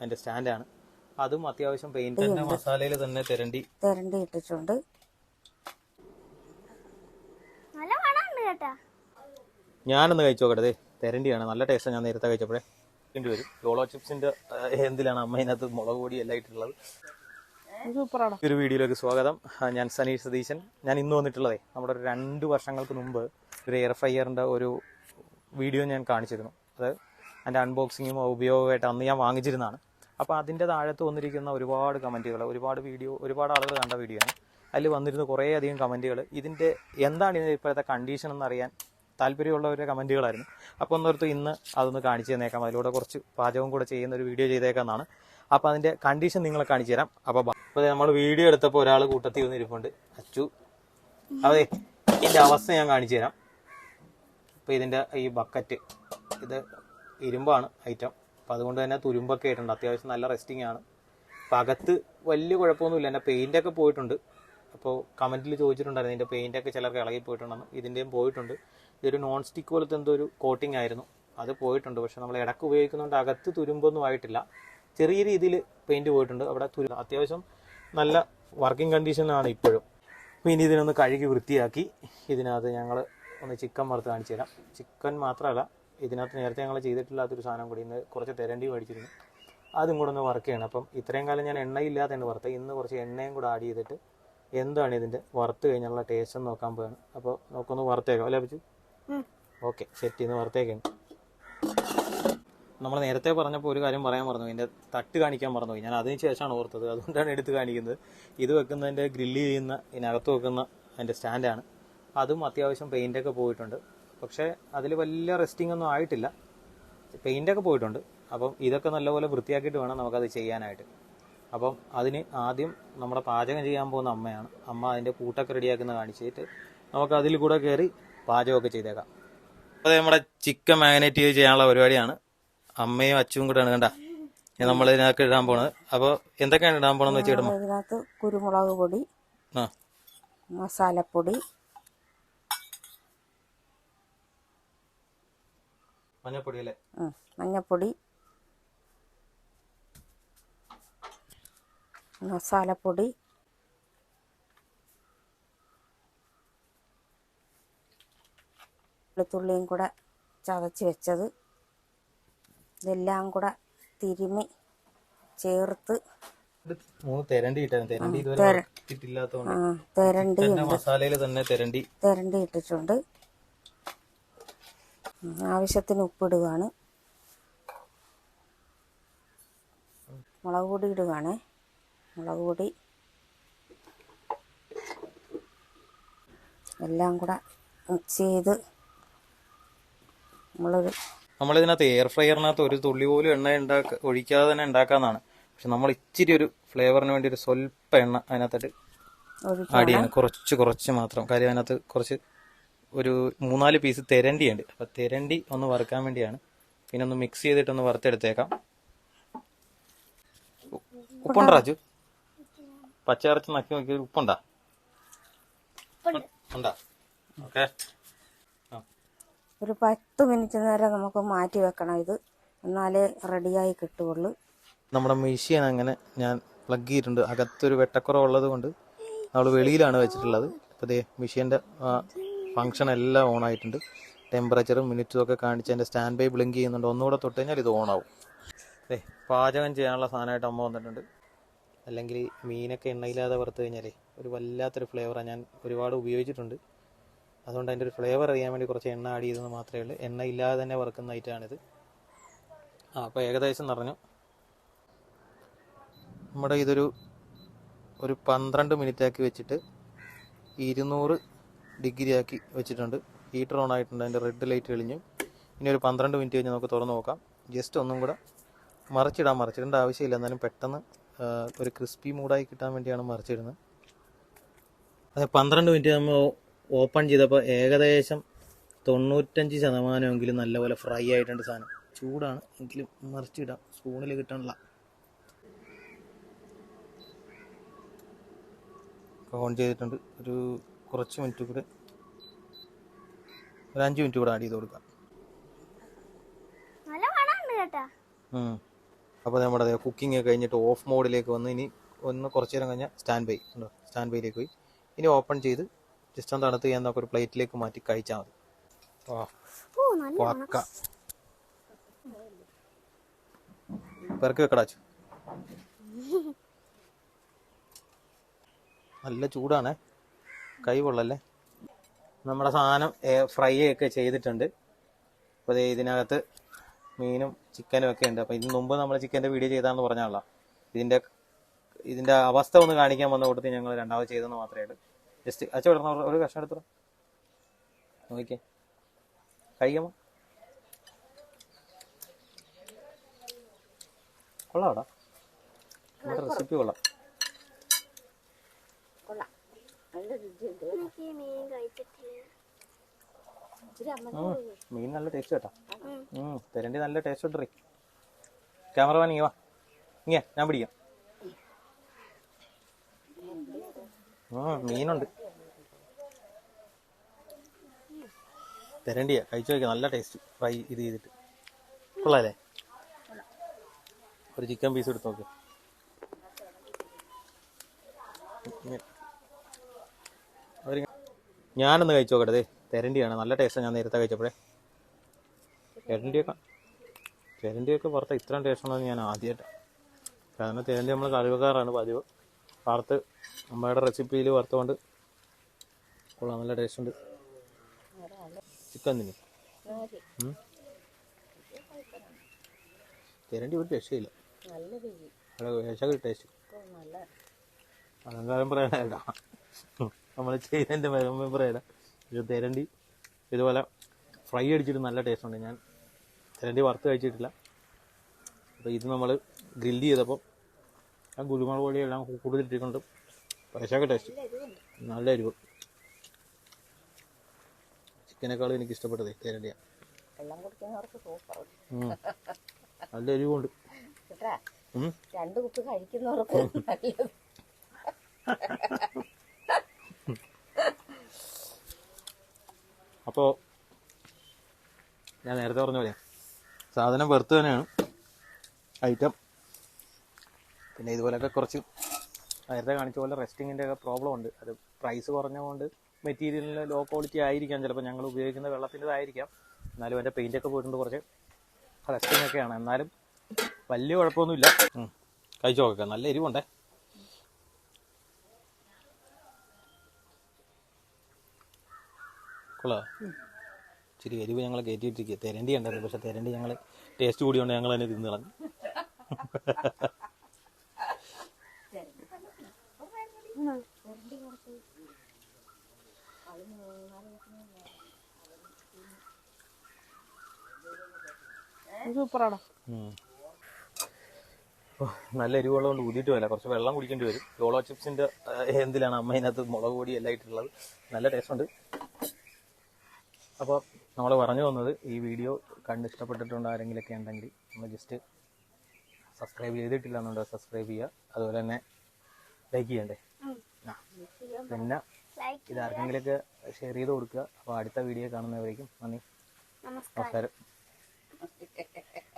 അതിന്റെ സ്റ്റാൻഡാണ് അതും അത്യാവശ്യം പെയിന്റിന്റെ മസാലയിൽ തന്നെ തിരണ്ടി. തിരണ്ടി ഇട്ടിട്ടുണ്ട്. നല്ല മണമുണ്ട് കേട്ടാ. ഞാനൊന്ന് കഴിച്ചു നോക്കട്ടെ. ദേ തെരണ്ടിയാണ്. നല്ല ടേസ്റ്റാണ് ഞാൻ നേരത്തെ കഴിച്ചപ്പോഴേ. വേണ്ടി വരും. യോളോ ചിപ്സിന്റെ എന്തിലാണ് അമ്മ ഇതിനകത്ത് മുളക് പൊടി എല്ലാം ഇട്ടിട്ടുള്ളത്? സൂപ്പറാണ്. ഈ ഒരു വീഡിയോയിലേക്ക് സ്വാഗതം. ഞാൻ സനീഷ് സതീശൻ. ഞാൻ ഇന്ന് വന്നിട്ടുള്ളതേ നമ്മുടെ ഒരു രണ്ട് വർഷങ്ങൾക്ക് മുമ്പ് ഒരു എയർ ഫ്രയറിന്റെ ഒരു വീഡിയോ ഞാൻ കാണിച്ചിരുന്നു. അത് അതിന്റെ അൺബോക്സിങ്ങും ഉപയോഗമായിട്ട് അന്ന് ഞാൻ വാങ്ങിച്ചിരുന്നതാണ്. അപ്പോൾ അതിന്റെ താഴത്ത് വന്നിരിക്കുന്ന ഒരുപാട് കമന്റുകൾ ഒരുപാട് വീഡിയോ ഒരുപാട് ആളുകൾ കണ്ട വീഡിയോ ആണ്. അതിൽ വന്നിരുന്ന കുറേ അധികം കമന്റുകൾ ഇതിന്റെ എന്താണ് ഇതിന്റെ ഇപ്പോഴത്തെ കണ്ടീഷൻ എന്നറിയാൻ താല്പര്യമുള്ളവരുടെ കമന്റുകളായിരുന്നു അപ്പോൾ ഒന്നോർത്ത് ഇന്ന് അതൊന്ന് കാണിച്ചു തന്നേക്കാം. അതിലൂടെ കുറച്ച് പാചകവും കൂടെ ചെയ്യുന്ന ഒരു വീഡിയോ ചെയ്തേക്കാന്നാണ്. അപ്പോൾ അതിന്റെ കണ്ടീഷൻ നിങ്ങളെ കാണിച്ചു തരാം. അപ്പോൾ അപ്പോൾ നമ്മൾ വീഡിയോ എടുത്തപ്പോൾ ഒരാൾ കൂട്ടത്തിൽ വന്നിരിപ്പുണ്ട്. അച്ചു. അതെ ഇതിന്റെ അവസ്ഥ ഞാൻ കാണിച്ചു തരാം. അപ്പോൾ ഇതിന്റെ ഈ ബക്കറ്റ് ഇത് ഇരുമ്പാണ് ഐറ്റം അപ്പോൾ അതുകൊണ്ട് തന്നെ തുരുമ്പൊക്കെ ആയിട്ടുണ്ട്. അത്യാവശ്യം നല്ല റെസ്റ്റിംഗ് ആണ്. അപ്പം അകത്ത് വലിയ കുഴപ്പമൊന്നുമില്ല. എന്റെ പെയിന്റൊക്കെ പോയിട്ടുണ്ട്. അപ്പോൾ കമന്റിൽ ചോദിച്ചിട്ടുണ്ടായിരുന്നു ഇതിന്റെ പെയിന്റൊക്കെ ചിലർക്ക് ഇളകി പോയിട്ടുണ്ടെന്ന്. ഇതിന്റെയും പോയിട്ടുണ്ട്. ഇതൊരു നോൺ സ്റ്റിക്ക് പോലത്തെ എന്തോ ഒരു കോട്ടിംഗ് ആയിരുന്നു. അത് പോയിട്ടുണ്ട്. പക്ഷെ നമ്മൾ ഇടയ്ക്ക് ഉപയോഗിക്കുന്നതുകൊണ്ട് അകത്ത് തുരുമ്പൊന്നും ആയിട്ടില്ല. ചെറിയ രീതിയിൽ പെയിന്റ് പോയിട്ടുണ്ട്. അവിടെ തുരു അത്യാവശ്യം നല്ല വർക്കിംഗ് കണ്ടീഷനാണ് ഇപ്പോഴും. ഇനി ഇതിനൊന്ന് കഴുകി വൃത്തിയാക്കി ഇതിനകത്ത് ഞങ്ങൾ ഒന്ന് ചിക്കൻ വറുത്ത് കാണിച്ചു തരാം ചിക്കൻ മാത്രമല്ല ഇതിനകത്ത് നേരത്തെ ഞങ്ങൾ ചെയ്തിട്ടില്ലാത്തൊരു സാധനം കൂടി ഇന്ന് കുറച്ച് തെരണ്ടി മേടിച്ചിരുന്നു. അതും കൂടെ ഒന്ന് വർക്ക് ചെയ്യണം. അപ്പം ഇത്രയും കാലം ഞാൻ എണ്ണയില്ലാത്തതാണ് വറുത്ത് ഇന്ന് കുറച്ച് എണ്ണയും കൂടെ ആഡ് ചെയ്തിട്ട് എന്താണ് ഇതിന്റെ വറുത്ത് കഴിഞ്ഞുള്ള ടേസ്റ്റ് എന്ന് നോക്കാൻ പോവാണ്. അപ്പോൾ നമുക്കൊന്ന് വറുത്തേക്കാം. അല്ലേ പറ്റു ഓക്കെ സെറ്റ് ചെയ്യുന്ന വറുത്തേക്കാണ്. നമ്മൾ നേരത്തെ പറഞ്ഞപ്പോൾ ഒരു കാര്യം പറയാൻ മറന്നു ഇതിന്റെ തട്ട് കാണിക്കാൻ മറന്നു ഞാൻ അതിന് ശേഷമാണ് ഓർത്തത്. അതുകൊണ്ടാണ് എടുത്ത് കാണിക്കുന്നത്. ഇത് വെക്കുന്നതിന്റെ ഗ്രില്ല് ചെയ്യുന്ന ഇതിനകത്ത് വെക്കുന്ന അതിന്റെ സ്റ്റാൻഡാണ് അതും അത്യാവശ്യം പെയിന്റൊക്കെ പോയിട്ടുണ്ട്. പക്ഷേ അതിൽ വലിയ റെസ്റ്റിംഗ് ഒന്നും ആയിട്ടില്ല. പെയിന്റൊക്കെ പോയിട്ടുണ്ട്. അപ്പം ഇതൊക്കെ നല്ലപോലെ വൃത്തിയാക്കിയിട്ട് വേണം നമുക്കത് ചെയ്യാനായിട്ട്. അപ്പം അതിന് ആദ്യം നമ്മുടെ പാചകം ചെയ്യാൻ പോകുന്ന അമ്മയാണ്. അമ്മ അതിന്റെ കൂട്ടൊക്കെ റെഡിയാക്കുന്ന കാണിച്ചിട്ട് നമുക്ക് അതിൽ കൂടെ കയറി പാചകമൊക്കെ ചെയ്തേക്കാം. അപ്പോൾ നമ്മുടെ ചിക്കൻ മാഗ്നേറ്റ് ചെയ്ത് ചെയ്യാനുള്ള പരിപാടിയാണ്. അമ്മയും അച്ഛനും കൂടെയാണ് കണ്ട. നമ്മൾ ഇതിനകത്ത് ഇടാൻ പോണത്. അപ്പോൾ എന്തൊക്കെയാണ് ഇടാൻ പോണെന്ന് വെച്ചാൽ ഇടുമ്പോൾ ഇതിനകത്ത് കുരുമുളക് പൊടി മസാലപ്പൊടി മഞ്ഞപ്പൊടി അല്ലേ ഉം, മഞ്ഞപ്പൊടി. മസാലപ്പൊടി. വെളുത്തുള്ളിയും കൂടെ ചതച്ച് വെച്ചത്. ഇതെല്ലാം കൂടെ തിരുമി ചേർത്ത്. തെരണ്ടി ഇട്ടായിരുന്നു തെരണ്ടി ഇതുവരെ തെര- ഇട്ടിട്ടില്ലാത്തതുകൊണ്ട് ആ, തിരണ്ടി തന്നെ മസാലയിൽ തന്നെ തെരണ്ടി തിരണ്ടി ഇട്ടിട്ടുണ്ട് ഉം, ആവശ്യത്തിന് ഉപ്പിടുകയാണ് മുളക് പൊടി ഇടുകയാണേ മുളക് പൊടി എല്ലാം കൂടെ മിക്സ് ചെയ്ത് നമ്മളൊരു നമ്മളിതിനകത്ത് എയർ ഫ്രയറിനകത്ത് ഒരു തുള്ളി പോലും എണ്ണ ഉണ്ടാക്ക ഒഴിക്കാതെ തന്നെ ഉണ്ടാക്കാന്നാണ്. പക്ഷെ നമ്മൾ ഇച്ചിരി ഒരു ഫ്ലേവറിന് വേണ്ടി ഒരു സ്വല്പ എണ്ണ അതിനകത്തായിട്ട് ആഡ് ചെയ്യണം. കുറച്ച് കുറച്ച് മാത്രം. കാര്യം അതിനകത്ത് കുറച്ച് ഒരു മൂന്നാൽ പീസ് തെരണ്ടിയുണ്ട്. അപ്പൊ തെരണ്ടി ഒന്ന് വറുക്കാൻ വേണ്ടിയാണ്. പിന്നെ ഒന്ന് മിക്സ് ചെയ്തിട്ട് ഒന്ന് വറുത്തെടുത്തേക്കാം. ഉപ്പുണ്ട ഉപ്പുണ്ടോ? രാജു? പച്ചയിറച്ചി നക്കി നോക്കി ഉപ്പുണ്ടാ? ഉണ്ടാ? ഓക്കെ. ഒരു പത്ത് മിനിറ്റ് നേരം നമുക്ക് മാറ്റി വെക്കണം ഇത്. എന്നാലേ റെഡിയായി കിട്ടുള്ളൂ നമ്മുടെ മെഷീൻ അങ്ങനെ ഞാൻ പ്ലഗ് ചെയ്തിട്ടുണ്ട്. അകത്തൊരു വെട്ടക്കുറവുള്ളത് കൊണ്ട് നമ്മൾ വെളിയിലാണ് വെച്ചിട്ടുള്ളത്. അപ്പോൾ ദേ മെഷീന്റെ ഫങ്ഷൻ എല്ലാം ഓൺ ആയിട്ടുണ്ട്. ടെമ്പറേച്ചറും മിനിറ്റും ഒക്കെ കാണിച്ച് അതിന്റെ സ്റ്റാൻഡ് ബൈ ബ്ലിങ്ക് ചെയ്യുന്നുണ്ട്. ഒന്നുകൂടെ തൊട്ട് കഴിഞ്ഞാൽ ഇത് ആവും. ഏ പാചകം ചെയ്യാനുള്ള സാധനമായിട്ട് അമ്മ വന്നിട്ടുണ്ട്. അല്ലെങ്കിൽ മീനൊക്കെ എണ്ണയില്ലാതെ വറുത്ത് കഴിഞ്ഞാലേ ഒരു വല്ലാത്തൊരു ഫ്ലേവറാണ് ഞാൻ ഒരുപാട് ഉപയോഗിച്ചിട്ടുണ്ട്. അതുകൊണ്ട് അതിന്റെ ഒരു ഫ്ലേവർ അറിയാൻ വേണ്ടി കുറച്ച് എണ്ണ ആഡ് ചെയ്തെന്ന് മാത്രമേ ഉള്ളൂ. എണ്ണ ഇല്ലാതെ തന്നെ വറുക്കുന്ന ഐറ്റമാണിത് ആ അപ്പോൾ ഏകദേശം നിറഞ്ഞു. നമ്മുടെ ഇതൊരു ഒരു പന്ത്രണ്ട് മിനിറ്റാക്കി വെച്ചിട്ട് ഇരുന്നൂറ് ഡിഗ്രി ആക്കി വെച്ചിട്ടുണ്ട്. ഹീറ്റർ ഓൺ ആയിട്ടുണ്ട്. അതിന്റെ റെഡ് ലൈറ്റ് തെളിഞ്ഞു. ഇനി ഒരു പന്ത്രണ്ട് മിനിറ്റ് കഴിഞ്ഞ് നമുക്ക് തുറന്ന് നോക്കാം. ജസ്റ്റ് ഒന്നും കൂടെ മറിച്ചിടാൻ മറിച്ചിടേണ്ട ആവശ്യമില്ല. എന്നാലും പെട്ടെന്ന് ഒരു ക്രിസ്പി മൂഡായി കിട്ടാൻ വേണ്ടിയാണ് മറിച്ചിടുന്നത്. അതെ പന്ത്രണ്ട് മിനിറ്റ് നമ്മൾ ഓപ്പൺ ചെയ്തപ്പോൾ ഏകദേശം തൊണ്ണൂറ്റഞ്ച് ശതമാനമെങ്കിലും നല്ലപോലെ ഫ്രൈ ആയിട്ടുണ്ട് സാധനം. ചൂടാണ്. എങ്കിലും മറിച്ചിടാം. സ്പൂണിൽ കിട്ടണില്ല. ഓൺ ചെയ്തിട്ടുണ്ട്. ഒരു കുറച്ച് മിനിറ്റ് കൂടെ ഒരു അഞ്ച് മിനിറ്റ് കൂടെ ആഡ് ചെയ്ത് കൊടുക്കാം. അപ്പോൾ നമ്മുടെ കുക്കിംഗ് ഒക്കെ കഴിഞ്ഞിട്ട് ഓഫ് മോഡിലേക്ക് വന്ന് ഇനി ഒന്ന് കുറച്ച് നേരം കഴിഞ്ഞാൽ സ്റ്റാൻഡ് ബൈ ഉണ്ടോ സ്റ്റാൻഡ് ബൈയിലേക്ക് പോയി. ഇനി ഓപ്പൺ ചെയ്ത് ജസ്റ്റ് ഒന്ന് തണുത്ത് ചെയ്യാൻ നമുക്ക് ഒരു പ്ലേറ്റിലേക്ക് മാറ്റി കഴിച്ചാൽ മതി. പക്ക. പെറക്കി വെക്കടാച്ചു നല്ല ചൂടാണ്. കൈ കൊള്ളല്ലേ നമ്മുടെ സാധനം ഫ്രൈ ഒക്കെ ചെയ്തിട്ടുണ്ട്. അപ്പോൾ ഇതിനകത്ത് മീനും ചിക്കനും ഒക്കെ ഉണ്ട്. അപ്പോൾ ഇതിന് മുമ്പ് നമ്മൾ ചിക്കന്റെ വീഡിയോ ചെയ്താന്ന് പറഞ്ഞാണല്ലോ ഇതിന്റെ ഇതിന്റെ അവസ്ഥ ഒന്ന് കാണിക്കാൻ വന്ന കൂട്ടത്തിൽ ഞങ്ങൾ രണ്ടാമത് ചെയ്തെന്ന് മാത്രമേ ഉള്ളൂ. ജസ്റ്റ് അച്ഛ വിടണം ഒരു കഷ്ണം എടുത്തോ? നോക്കിയേ കഴിക്കാമോ? കൊള്ളാം നമ്മുടെ റെസിപ്പി കൊള്ളാം. എനിക്ക് ഈ മീൻ കഴിച്ചിട്ടില്ല ഉം, മീൻ നല്ല ടേസ്റ്റ് കേട്ടാ. ഉം, തെരണ്ടി നല്ല ടേസ്റ്റ് ഉണ്ട് ക്യാമറമാൻ ഇങ്ങ വാ. ഇങ്ങ ഞാൻ പിടിക്കാം. ആ മീനുണ്ട്. തെരണ്ടിയാ കഴിച്ചു നോക്കിയാ നല്ല ടേസ്റ്റ് ഫ്രൈ ഇത് ചെയ്തിട്ട്. കൊള്ളാല്ലേ? ഒരു ചിക്കൻ പീസ് എടുത്ത് നോക്ക്. ഞാനൊന്ന് കഴിച്ചു നോക്കട്ടെ. തെരണ്ടിയാണ്. നല്ല ടേസ്റ്റാണ് ഞാൻ നേരത്തെ കഴിച്ചപ്പോഴേ. തെരണ്ടിയൊക്കെ തെരണ്ടിയൊക്കെ വറുത്ത ഇത്രയും ടേസ്റ്റ് ഉണ്ടെന്ന് ഞാൻ ആദ്യമായിട്ട് കാരണം തെരണ്ടി നമ്മൾ കറിവെക്കാറാണ് പതിവ് വറുത്ത് അമ്മയുടെ റെസിപ്പിയിൽ വറുത്തുകൊണ്ട് കൊള്ളാം. നല്ല ടേസ്റ്റ് ഉണ്ട്. ചിക്കൻ തന്നെ. തെരണ്ടി ഒരു രക്ഷയില്ല വിശക ടേസ്റ്റ് അലങ്കാരം പറയാനല്ല നമ്മൾ ചെയ്തതിന്റെ പറയല പക്ഷെ തെരണ്ടി. ഇതുപോലെ ഫ്രൈ അടിച്ചിട്ട് നല്ല ടേസ്റ്റ് ഉണ്ട്. ഞാൻ തെരണ്ടി വറുത്ത് കഴിച്ചിട്ടില്ല. അപ്പോൾ ഇത് നമ്മൾ ഗ്രില്ല് ചെയ്തപ്പോൾ ആ കുരുമുളക് പൊടിയെല്ലാം കൂടുതലിട്ടിട്ടുണ്ട് പശയൊക്കെ ടേസ്റ്റ് നല്ല എരിവ്. ചിക്കനേക്കാളും എനിക്ക് ഇഷ്ടപ്പെട്ടത് തെരണ്ടിയാണ്. നല്ല എരിവുണ്ട്. രണ്ട് കുപ്പി കഴിക്കുന്നവർക്ക് നല്ലത്. അപ്പോൾ ഞാൻ നേരത്തെ പറഞ്ഞ പോലെ സാധനം വെറുത്ത് തന്നെയാണ്. ഐറ്റം പിന്നെ ഇതുപോലെയൊക്കെ കുറച്ച് നേരത്തെ കാണിച്ച പോലെ റെസ്റ്റിങ്ങിന്റെ ഒക്കെ പ്രോബ്ലം ഉണ്ട്. അത് പ്രൈസ് കുറഞ്ഞതുകൊണ്ട് മെറ്റീരിയലിന് ലോ ക്വാളിറ്റി ആയിരിക്കാം. ചിലപ്പോൾ ഞങ്ങൾ ഉപയോഗിക്കുന്ന വെള്ളത്തിന്റെതായിരിക്കാം എന്നാലും എന്റെ പെയിന്റൊക്കെ പോയിട്ടുണ്ട് കുറച്ച്. റെസ്റ്റിങ്ങൊക്കെയാണ് എന്നാലും വലിയ കുഴപ്പമൊന്നുമില്ല. കഴിച്ചു നോക്കാം. നല്ല എരിവുണ്ടേ? കൊള്ളാം ഇച്ചിരി എരിവ് ഞങ്ങൾ കയറ്റിയിട്ടിരിക്കുക തെരണ്ടി ഉണ്ടായിരുന്നു. പക്ഷെ തെരണ്ടി ഞങ്ങൾ ടേസ്റ്റ് കൂടിയോണ്ട് ഞങ്ങൾ തന്നെ തിന്നു കളഞ്ഞു. സൂപ്പറാണോ? നല്ല എരിവുള്ളതുകൊണ്ട് ഊതിയിട്ട് വല്ല കുറച്ച് വെള്ളം കുടിക്കേണ്ടി വരും. യോളോ ചിപ്സിന്റെ എന്തിലാണ് അമ്മ ഇതിനകത്ത് മുളക് പൊടി എല്ലാം ഇട്ടിട്ടുള്ളത്. നല്ല ടേസ്റ്റ് ഉണ്ട്. അപ്പോൾ നമ്മൾ പറഞ്ഞു വന്നത് ഈ വീഡിയോ കണ്ട് ഇഷ്ടപ്പെട്ടിട്ടുണ്ട് ആരെങ്കിലൊക്കെ ഉണ്ടെങ്കിൽ നമ്മൾ ജസ്റ്റ് സബ്സ്ക്രൈബ് ചെയ്തിട്ടില്ല എന്നുണ്ടെങ്കിൽ സബ്സ്ക്രൈബ് ചെയ്യുക. അതുപോലെ തന്നെ ലൈക്ക് ചെയ്യണ്ടേ? ആ. പിന്നെ ലൈക്ക് ഇത് ആർക്കെങ്കിലൊക്കെ ഷെയർ ചെയ്ത് കൊടുക്കുക. അപ്പോൾ അടുത്ത വീഡിയോ കാണുന്നവരേക്കും നന്ദി. നമസ്കാരം. നമസ്കാരം.